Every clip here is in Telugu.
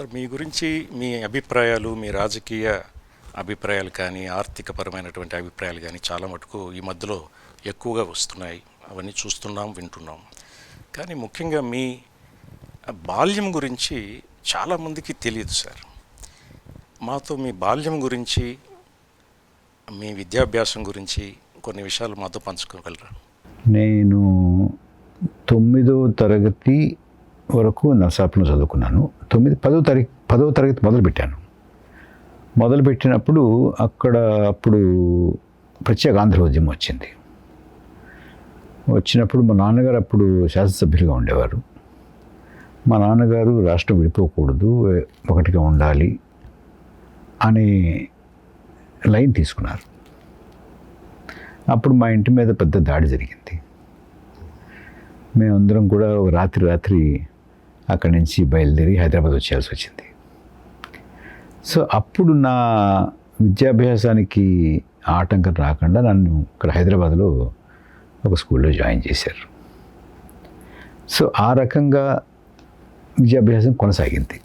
సార్ మీ గురించి మీ అభిప్రాయాలు మీ రాజకీయ అభిప్రాయాలు కానీ ఆర్థికపరమైనటువంటి అభిప్రాయాలు కానీ చాలా మటుకు ఈ మధ్యలో ఎక్కువగా వస్తున్నాయి. అవన్నీ చూస్తున్నాం వింటున్నాం. కానీ ముఖ్యంగా మీ బాల్యం గురించి చాలామందికి తెలియదు సార్. మాతో మీ బాల్యం గురించి మీ విద్యాభ్యాసం గురించి కొన్ని విషయాలు మాతో పంచుకోగలరా? నేను తొమ్మిదో తరగతి వరకు నర్సాపురం చదువుకున్నాను. తొమ్మిది పదో తరగతి పదో తరగతి మొదలుపెట్టాను. మొదలుపెట్టినప్పుడు అక్కడ అప్పుడు ప్రత్యేక ఆంధ్ర ఉద్యమం వచ్చింది. వచ్చినప్పుడు మా నాన్నగారు అప్పుడు శాసనసభ్యులుగా ఉండేవారు. మా నాన్నగారు రాష్ట్రం విడిపోకూడదు ఒకటిగా ఉండాలి అనే లైన్ తీసుకున్నారు. అప్పుడు మా ఇంటి మీద పెద్ద దాడి జరిగింది. మేమందరం కూడా రాత్రి రాత్రి అక్కడి నుంచి బయలుదేరి హైదరాబాద్ వచ్చేయాల్సి వచ్చింది. సో అప్పుడు నా విద్యాభ్యాసానికి ఆటంకం రాకుండా నన్ను ఇక్కడ హైదరాబాద్లో ఒక స్కూల్లో జాయిన్ చేశారు. సో ఆ రకంగా విద్యాభ్యాసం కొనసాగింది.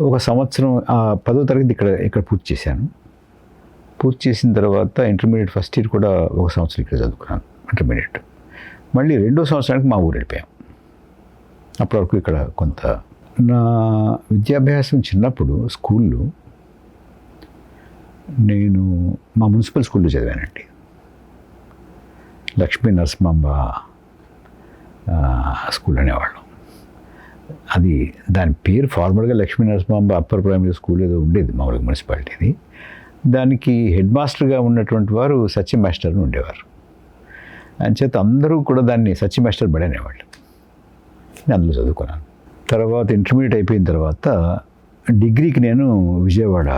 ఒక సంవత్సరం ఆ పదో తరగతి ఇక్కడ ఇక్కడ పూర్తి చేశాను. పూర్తి చేసిన తర్వాత ఇంటర్మీడియట్ ఫస్ట్ ఇయర్ కూడా ఒక సంవత్సరం ఇక్కడ చదువుకున్నాను ఇంటర్మీడియట్. మళ్ళీ రెండో సంవత్సరానికి మా ఊరు వెళ్ళిపోయాం. అప్పటి వరకు ఇక్కడ కొంత నా విద్యాభ్యాసం చిన్నప్పుడు స్కూల్లో నేను మా మున్సిపల్ స్కూల్లో చదివానండి. లక్ష్మీ నరసింహంబ స్కూల్ అనేవాళ్ళం. అది దాని పేరు ఫార్మల్గా Lakshmi Narasimhamba upper primary school ఏదో ఉండేది మామూలుగా మున్సిపాలిటీది. దానికి హెడ్ మాస్టర్గా ఉన్నటువంటి వారు సత్యం మాస్టర్ అని ఉండేవారు. అంచేత అందరూ కూడా దాన్ని సత్యం మాస్టర్ బడి అనేవాళ్ళు. నేను అందులో చదువుకున్నాను. తర్వాత ఇంటర్మీడియట్ అయిపోయిన తర్వాత డిగ్రీకి నేను విజయవాడ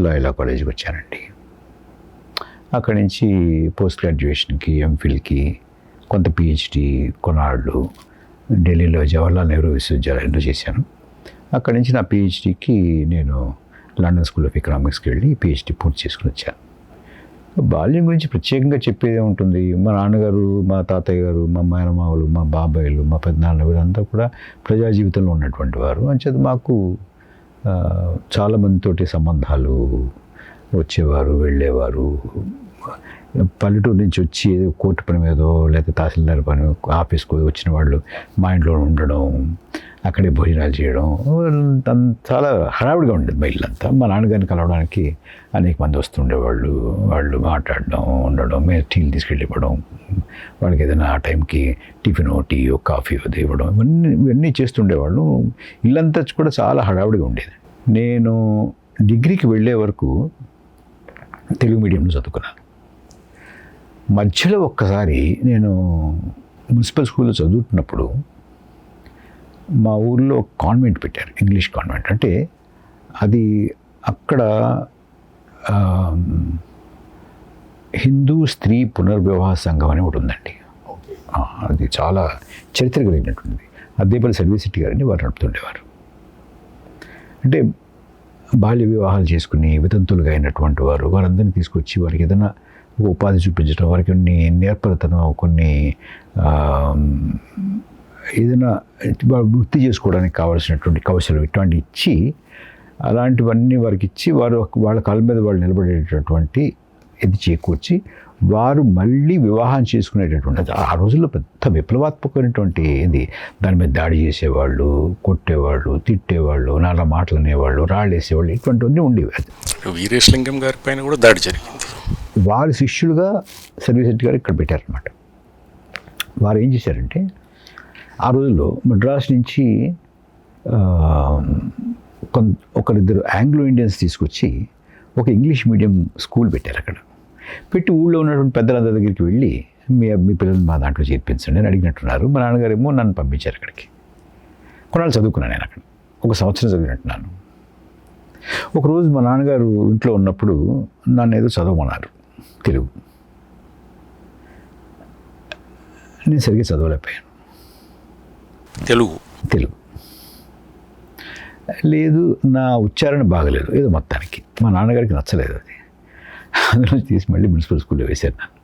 లాయలా కాలేజీకి వచ్చానండి. అక్కడి నుంచి పోస్ట్ గ్రాడ్యుయేషన్కి ఎంఫిల్కి కొంత పిహెచ్డి కొన్నాళ్ళు ఢిల్లీలో జవహర్లాల్ నెహ్రూ విశ్వవిద్యాలయంలో చేశాను. అక్కడి నుంచి నా పిహెచ్డికి నేను లండన్ స్కూల్ ఆఫ్ ఎకనామిక్స్కి వెళ్ళి పిహెచ్డి పూర్తి చేసుకుని వచ్చాను. బాల్యం గురించి ప్రత్యేకంగా చెప్పేదే ఉంటుంది. మా నాన్నగారు మా తాతయ్య గారు మా మేనమావులు మా బాబాయిలు మా పెద్దనాన్న వీళ్ళంతా కూడా ప్రజా జీవితంలో ఉన్నటువంటి వారు. అంచేత మాకు చాలామందితోటి సంబంధాలు వచ్చేవారు వెళ్ళేవారు. పల్లెటూరు నుంచి వచ్చి ఏదో కోర్టు పని మీదో లేకపోతే తహసీల్దార్ పని ఆఫీస్కి వచ్చిన వాళ్ళు మా ఇంట్లో ఉండడం అక్కడే భోజనాలు చేయడం చాలా హడావుడిగా ఉండేది మా ఇల్లంతా. మా నాన్నగారిని కలవడానికి అనేక మంది వస్తుండేవాళ్ళు. వాళ్ళు మాట్లాడడం ఉండడం మేము టీలు తీసుకెళ్ళి ఇవ్వడం వాళ్ళకి ఏదైనా ఆ టైంకి టిఫిన్ టీయో కాఫీ ఇవ్వడం ఇవన్నీ ఇవన్నీ చేస్తుండేవాళ్ళు. ఇల్లంతా కూడా చాలా హడావుడిగా ఉండేది. నేను డిగ్రీకి వెళ్ళే వరకు తెలుగు మీడియంలో చదువుకున్నాను మధ్యలో ఒక్కసారి నేను మున్సిపల్ స్కూల్లో చదువుతున్నప్పుడు మా ఊర్లో కాన్వెంట్ పెట్టారు ఇంగ్లీష్ కాన్వెంట్. అంటే అది అక్కడ హిందూ స్త్రీ పునర్వివాహ సంఘం అని ఒకటి ఉందండి అది చాలా చరిత్ర కలిగినటువంటిది అద్దేపల్లి సర్వీసిటీ గారని వారు నడుపుతుండేవారు. అంటే బాల్య వివాహాలు చేసుకుని వితంతులుగా అయినటువంటి వారు వారందరినీ తీసుకొచ్చి వారికి ఏదైనా ఉపాధి చూపించడం వారికి కొన్ని నేర్పరతనం కొన్ని ఏదైనా వృత్తి చేసుకోవడానికి కావాల్సినటువంటి కౌశలం ఇటువంటి ఇచ్చి అలాంటివన్నీ వారికి ఇచ్చి వారు వాళ్ళ కాళ్ళ మీద వాళ్ళు నిలబడేటటువంటి ఇది చేకూర్చి వారు మళ్ళీ వివాహం చేసుకునేటటువంటి ఆ రోజుల్లో పెద్ద విప్లవాత్మకమైనటువంటి ఇది. దాని మీద దాడి చేసేవాళ్ళు కొట్టేవాళ్ళు తిట్టేవాళ్ళు నాలుగు మాటలు అనేవాళ్ళు రాళ్ళు వేసేవాళ్ళు ఇటువంటివన్నీ ఉండేవి. వీరేశలింగం గారి పైన కూడా దాడి జరిగింది. వారి శిష్యులుగా సర్వీసెట్ గారు ఇక్కడ పెట్టారనమాట వారు ఏం చేశారంటే ఆ రోజుల్లో మద్రాస్ నుంచి కొంత ఒకరిద్దరు ఆంగ్లో ఇండియన్స్ తీసుకొచ్చి ఒక ఇంగ్లీష్ మీడియం స్కూల్ పెట్టారు అక్కడ. పెట్టి ఊళ్ళో ఉన్నటువంటి పెద్దలందరి దగ్గరికి వెళ్ళి మీ మీ పిల్లల్ని మా దాంట్లో చేర్పించండి అని అడిగినట్టున్నారు. మా నాన్నగారు ఏమో నన్ను పంపించారు అక్కడికి. కొన్నాళ్ళు చదువుకున్నాను నేను అక్కడ. ఒక సంవత్సరం చదివినట్టున్నాను. ఒకరోజు మా నాన్నగారు ఇంట్లో ఉన్నప్పుడు నన్ను ఏదో చదవమన్నారు తెలుగు. నేను సరిగ్గా చదవలేకపోయాను. తెలుగు. తెలుగు. లేదు నా ఉచ్చారణ బాగలేదు ఏదో మొత్తానికి. మా నాన్నగారికి నచ్చలేదు అది. అందులో తీసి మళ్ళీ మున్సిపల్ స్కూల్లో వేశాను నన్ను.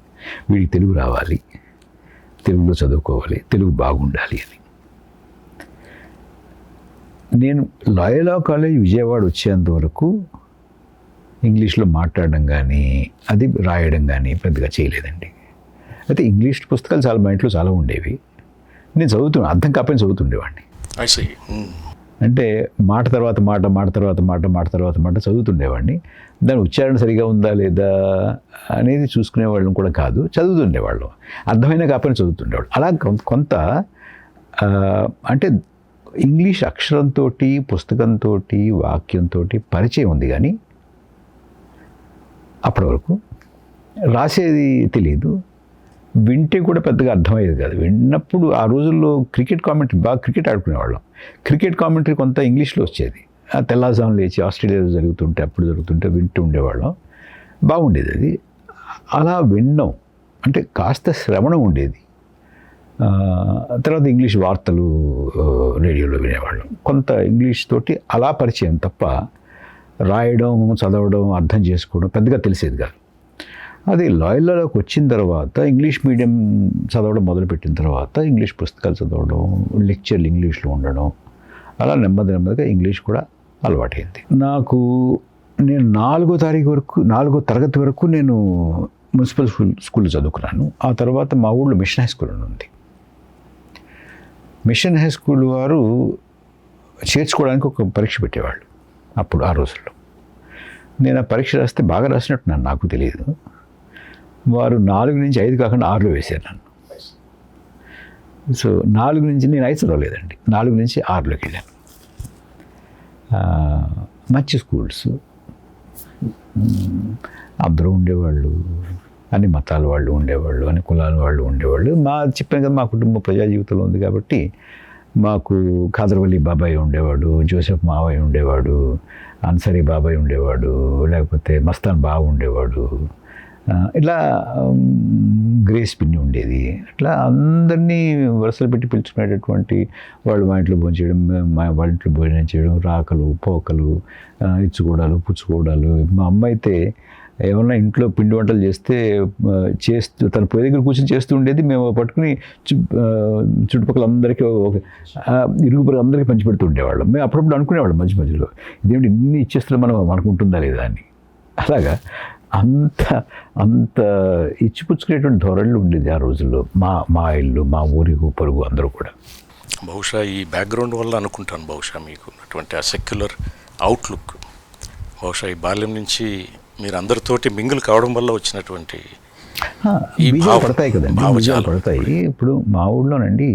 వీడికి తెలుగు రావాలి తెలుగులో చదువుకోవాలి తెలుగు బాగుండాలి అని. నేను లాయలా కాలేజ్ విజయవాడ వచ్చేంత వరకు ఇంగ్లీష్లో మాట్లాడడం కానీ అది రాయడం కానీ పెద్దగా చేయలేదండి. అయితే ఇంగ్లీష్ పుస్తకాలు చాలా మా ఇంట్లో చాలా ఉండేవి. నేను చదువుతున్నా అర్థం కాకపోయినా చదువుతుండేవాడిని. అంటే మాట తర్వాత మాట మాట తర్వాత మాట మాట తర్వాత మాట చదువుతుండేవాడిని. దాని ఉచ్చారణ సరిగా ఉందా లేదా అనేది చూసుకునేవాళ్ళం కూడా కాదు చదువుతుండేవాళ్ళం. అర్థమైన కాకపోయినా చదువుతుండేవాళ్ళు. అలా కొంత అంటే ఇంగ్లీష్ అక్షరంతో పుస్తకంతో వాక్యంతో పరిచయం ఉంది కానీ అప్పటి వరకు రాసేది తెలియదు వింటే కూడా పెద్దగా అర్థమయ్యేది కాదు. విన్నప్పుడు ఆ రోజుల్లో క్రికెట్ కామెంటరీ బాగా క్రికెట్ ఆడుకునేవాళ్ళం. క్రికెట్ కామెంటరీ కొంత ఇంగ్లీష్లో వచ్చేది. ఆ తెల్లారుజాము లేచి ఆస్ట్రేలియాలో జరుగుతుంటే అప్పుడు జరుగుతుంటే వింటూ ఉండేవాళ్ళం. బాగుండేది అది. అలా వినడం అంటే కాస్త శ్రవణం ఉండేది. ఆ, తర్వాత ఇంగ్లీష్ వార్తలు రేడియోలో వినేవాళ్ళం. కొంత ఇంగ్లీష్ తోటి అలా పరిచయం తప్ప రాయడం చదవడం అర్థం చేసుకోవడం పెద్దగా తెలిసేది కాదు. అది లాయర్లలోకి వచ్చిన తర్వాత ఇంగ్లీష్ మీడియం చదవడం మొదలుపెట్టిన తర్వాత ఇంగ్లీష్ పుస్తకాలు చదవడం లెక్చర్లు ఇంగ్లీష్లో ఉండడం అలా నెమ్మది నెమ్మదిగా ఇంగ్లీష్ కూడా అలవాటైంది. నాకు నేను నాలుగో తారీఖు వరకు నాలుగో తరగతి వరకు నేను మున్సిపల్ స్కూల్ స్కూల్లో చదువుకున్నాను. ఆ తర్వాత మా ఊళ్ళో మిషన్ హై స్కూల్ అని ఉంది. మిషన్ హై స్కూల్ వారు చేర్చుకోవడానికి ఒక పరీక్ష పెట్టేవాళ్ళు అప్పుడు ఆ రోజుల్లో. నేను ఆ పరీక్ష రాస్తే బాగా రాసినట్టు నాకు తెలియదు. వారు నాలుగు నుంచి ఐదు కాకుండా ఆరులో వేశారు నన్ను. సో నాలుగు నుంచి నేను ఐదు చదవలేదండి. నాలుగు నుంచి ఆరులోకి వెళ్ళాను. మంచి స్కూల్స్. అందరూ ఉండేవాళ్ళు. అన్ని మతాల వాళ్ళు ఉండేవాళ్ళు అన్ని కులాల వాళ్ళు ఉండేవాళ్ళు. మా చెప్పాను కదా మా కుటుంబం ప్రజా జీవితంలో ఉంది కాబట్టి మాకు ఖాదర్వల్లి బాబాయ్ ఉండేవాడు జోసెఫ్ మావయ్య ఉండేవాడు అన్సరీ బాబాయ్ ఉండేవాడు లేకపోతే మస్తాన్ బాబు ఉండేవాడు ఇట్లా గ్రేస్ పిన్ని ఉండేది. అట్లా అందరినీ వరుసలు పెట్టి పిలుచుకునేటటువంటి వాళ్ళు మా ఇంట్లో భోజనం చేయడం మా వాళ్ళ ఇంట్లో భోజనం చేయడం రాకలు పోకలు ఇచ్చుకోవడాలు పుచ్చుకోవడాలు. మా అమ్మ అయితే ఏమన్నా ఇంట్లో పిండి వంటలు చేస్తే చేస్తూ తన పొయ్యి దగ్గర కూర్చొని చేస్తూ ఉండేది. మేము పట్టుకుని చుట్టుపక్కల అందరికీ ఒక ఇరుగు పొరుగు అందరికీ పంచిపెడుతూ ఉండేవాళ్ళం. మేము అప్పుడప్పుడు అనుకునేవాళ్ళం మధ్య మధ్యలో ఇదేమిటి ఇన్ని ఇచ్చేస్తే మనం మనకుంటుందా లేదా అని. అలాగా. అంత అంత ఇచ్చిపుచ్చుకునేటువంటి ధోరణులు ఉండేది ఆ రోజుల్లో. మా మా ఇల్లు మా ఊరికు పరుగు అందరూ కూడా. బహుశా ఈ బ్యాక్గ్రౌండ్ వల్ల అనుకుంటాను బహుశా మీకు ఉన్నటువంటి ఆ సెక్యులర్ అవుట్లుక్. బహుశా ఈ బాల్యం నుంచి మీరు అందరితోటి మింగిల్ కావడం వల్ల వచ్చినటువంటి ఈ పడతాయి కదండి పడతాయి. ఇప్పుడు మా ఊళ్ళోనండి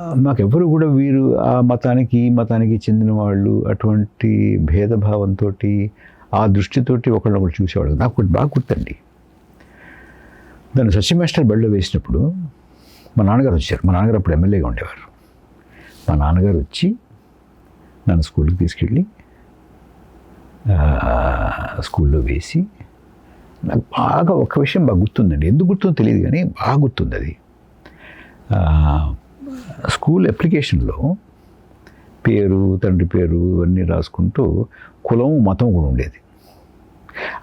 మాకెవరు కూడా వీరు ఆ మతానికి ఈ మతానికి చెందిన వాళ్ళు అటువంటి భేదభావంతో ఆ దృష్టితోటి ఒకళ్ళొకరు చూసేవాళ్ళు. నాకు ఒకటి బాగా గుర్తండి. దాన్ని సచి మాస్టర్ బడిలో వేసినప్పుడు మా నాన్నగారు వచ్చారు. మా నాన్నగారు అప్పుడు ఎమ్మెల్యేగా ఉండేవారు. మా నాన్నగారు వచ్చి నన్ను స్కూల్కి తీసుకెళ్ళి స్కూల్లో వేసి నాకు బాగా ఒక విషయం బాగా గుర్తుందండి. ఎందుకు గుర్తుందో తెలియదు కానీ బాగా గుర్తుంది అది. స్కూల్ అప్లికేషన్లో పేరు తండ్రి పేరు ఇవన్నీ రాసుకుంటూ కులం మతం కూడా ఉండేది.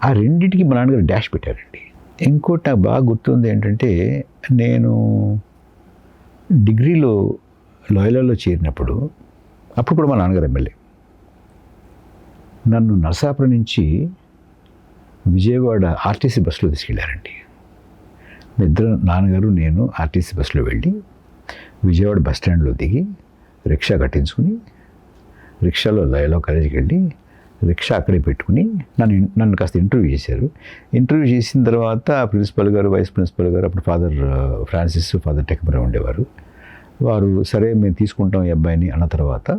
ఆ రెండింటికి మా నాన్నగారు డాష్ పెట్టారండి. ఇంకోటి నాకు బాగా గుర్తుంది ఏంటంటే నేను డిగ్రీలో లాయలలో చేరినప్పుడు అప్పుడు కూడా మా నాన్నగారు ఎమ్మెల్యే. నన్ను నరసాపురం నుంచి విజయవాడ ఆర్టీసీ బస్సులో తీసుకెళ్ళారండి ఇద్దరు నాన్నగారు నేను ఆర్టీసీ బస్సులో వెళ్ళి విజయవాడ బస్ స్టాండ్లో దిగి రిక్షా కట్టించుకుని రిక్షాలో లయలో కాలేజీకి వెళ్ళి రిక్షా అక్కడే పెట్టుకుని నన్ను నన్ను కాస్త ఇంటర్వ్యూ చేశారు. ఇంటర్వ్యూ చేసిన తర్వాత ప్రిన్సిపల్ గారు వైస్ ప్రిన్సిపల్ గారు అప్పుడు ఫాదర్ ఫ్రాన్సిస్ ఫాదర్ టెక్మరా ఉండేవారు. వారు సరే మేము తీసుకుంటాం ఈ అబ్బాయిని అన్న తర్వాత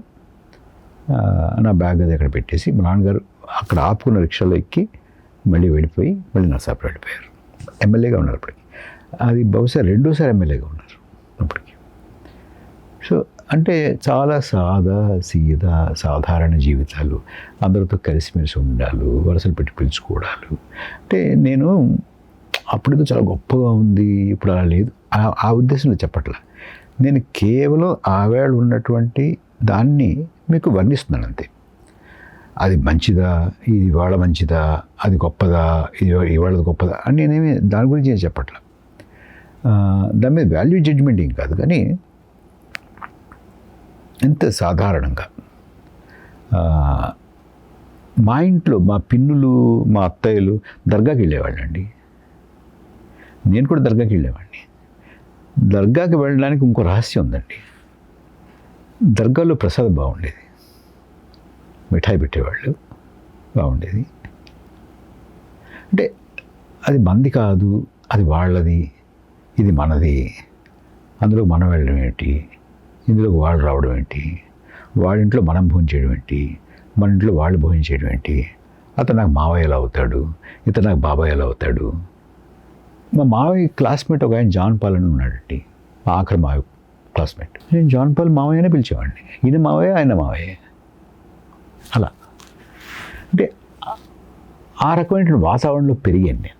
నా బ్యాగ్ అది అక్కడ పెట్టేసి మా నాన్నగారు అక్కడ ఆపుకున్న రిక్షాలో ఎక్కి మళ్ళీ వెళ్ళిపోయి మళ్ళీ నర్సాపురం వెళ్ళిపోయారు. ఎమ్మెల్యేగా ఉన్నారు అప్పటికి. అది బహుశా రెండోసారి ఎమ్మెల్యేగా ఉన్నారు అప్పటికి. సో అంటే చాలా సాదా సీదా సాధారణ జీవితాలు. అందరితో కలిసిమెలిసి ఉండాలి వరుసలు పెట్టి పిలుచుకోవడాలు. అంటే నేను అప్పుడేదో చాలా గొప్పగా ఉంది ఇప్పుడు అలా లేదు. ఆ- ఉద్దేశంలో చెప్పట్లా. నేను కేవలం ఆవేళ ఉన్నటువంటి దాన్ని మీకు వర్ణిస్తున్నాను అంతే. అది మంచిదా ఇది ఇవాళ మంచిదా అది గొప్పదా ఇది ఇవాళది గొప్పదా అని నేనేమి దాని గురించి నేను చెప్పట్లా. దాని మీద వాల్యూ జడ్జ్మెంట్ ఏం కాదు. కానీ ఎంత సాధారణంగా? మా ఇంట్లో మా పిన్నులు మా అత్తయ్యలు దర్గాకి వెళ్ళేవాళ్ళండి. నేను కూడా దర్గాకి వెళ్ళేవాడిని. దర్గాకి వెళ్ళడానికి ఇంకో రహస్యం ఉందండి. దర్గాలో ప్రసాదం బాగుండేది. మిఠాయి పెట్టేవాళ్ళు బాగుండేది. అంటే అది మంది కాదు అది వాళ్ళది ఇది మనది. అందులో మనం వెళ్ళడం ఏంటి? ఇందులోకి వాళ్ళు రావడం ఏంటి? వాళ్ళ ఇంట్లో మనం భోజనం ఏంటి? మన ఇంట్లో వాళ్ళు భోజనం ఏంటి? అతను నాకు మావయ్య ఎలా అవుతాడు? ఇతను నాకు బాబాయ్ ఎలా అవుతాడు? మా మావయ్య క్లాస్మేట్ ఒక ఆయన జాన్ పాల్ అని ఉన్నాడండి. మా ఆఖరి మావయ్య క్లాస్మేట్. నేను జాన్ పాల్ మావయ్యనే పిలిచేవాడిని. ఈయన మావయ్య ఆయన మావయ్య. అలా. అంటే ఆ- ఆ రకమైన వాతావరణంలో పెరిగాను నేను.